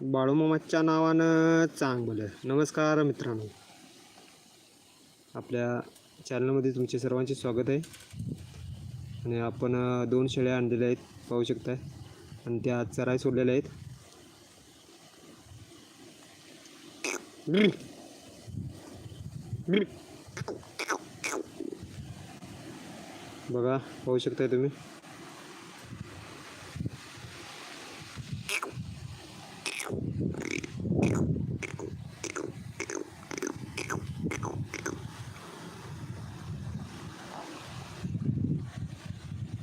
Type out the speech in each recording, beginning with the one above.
बाळूमामाच्या नावानं चांगलं. नमस्कार मित्रांनो. आपल्या चॅनलमध्ये तुमचे सर्वांचे स्वागत आहे. आणि आपण दोन शेळ्या आणलेल्या आहेत पाहू शकताय. आणि त्या चराय सोडलेल्या आहेत. बघा पाहू शकताय तुम्ही.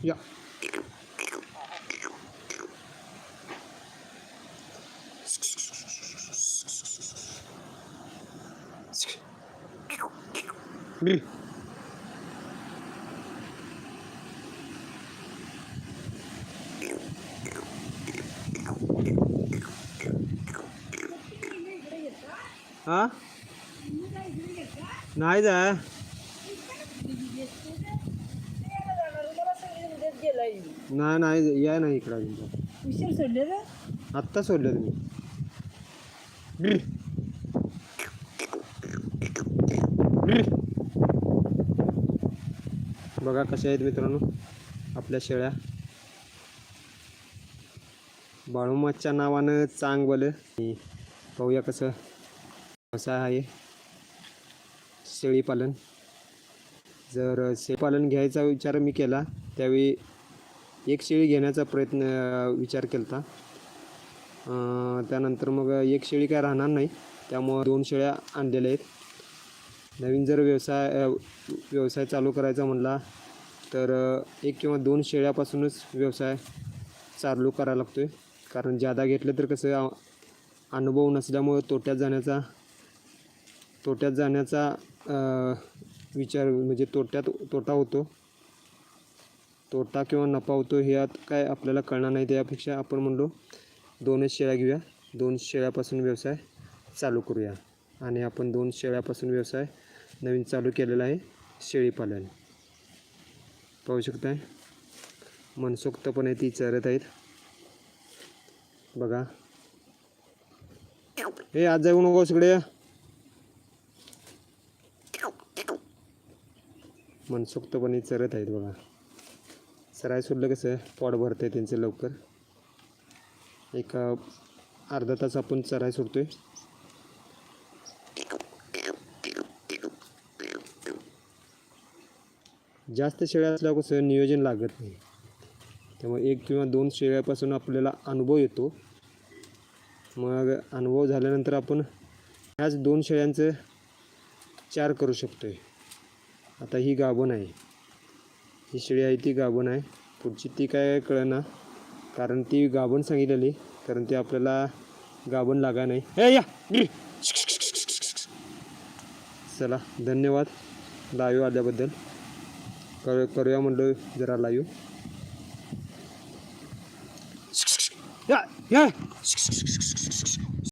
या Bil. हा? नाही जा. नाही नाही या नाही इकडं अजून उशीर सोडले ना आत्ता सोडलं तुम्ही. बघा कशा आहेत मित्रांनो आपल्या शेळ्या. बाळूमाच्या नावानं चांग बल पाहूया कसं व्यवसाय आहे. शेळीपालन. जर शेळीपालन घ्यायचा विचार मी केला त्यावेळी एक शेळी घेण्याचा प्रयत्न विचार केला होता त्यानंतर मग एक शेळी काय राहणार नाही. त्यामुळं दोन शेळ्या आणलेल्या आहेत. नवीन जर व्यवसाय व्यवसाय चालू करायचा म्हणला तर एक किंवा दोन शेळ्यापासूनच व्यवसाय चालू करायला लागतो आहे कारण जादा घेतलं तर कसं अनुभव नसल्यामुळं तोट्यात जाण्याचा तोट्यात जाण्याचा विचार म्हणजे तोट्यात तोटा होतो. तोटा किंवा नफा होतो ह्यात काय आपल्याला कळणार नाही त्यापेक्षा आपण म्हणलो दोनच शेळ्या घेऊया. दोन शेळ्यापासून व्यवसाय चालू करूया. आणि आपण दोन शेळ्यापासून व्यवसाय नवीन चालू केलेला आहे शेळीपालन पाहू शकताय? मनसोक्तपणे ती चरत आहेत. बघा. हे आज जाऊ नको सगळे मनसोक्तपणे चरत आहेत बघा. सराय सोडलं कसं पॉट भरत आहे त्यांचं लवकर. एक अर्धा तास आपण चराय सोडतो आहे जास्त शेळ्या असल्यावर कसं नियोजन लागत नाही. त्यामुळे एक किंवा दोन शेळ्यापासून आपल्याला अनुभव येतो. मग अनुभव झाल्यानंतर आपण ह्याच दोन शेळ्यांचं चार करू शकतो आहे आता ही गाभण आहे. ही शेळी आहे ती गाभण आहे. पुढची ती काय कळना. कारण ती गाभण सांगितलेली. कारण ती आपल्याला गाभण लागा नाही. हे या चला धन्यवाद लाईव्ह आल्याबद्दल. कर करूया म्हणलं जरा लाईव्ह. या या.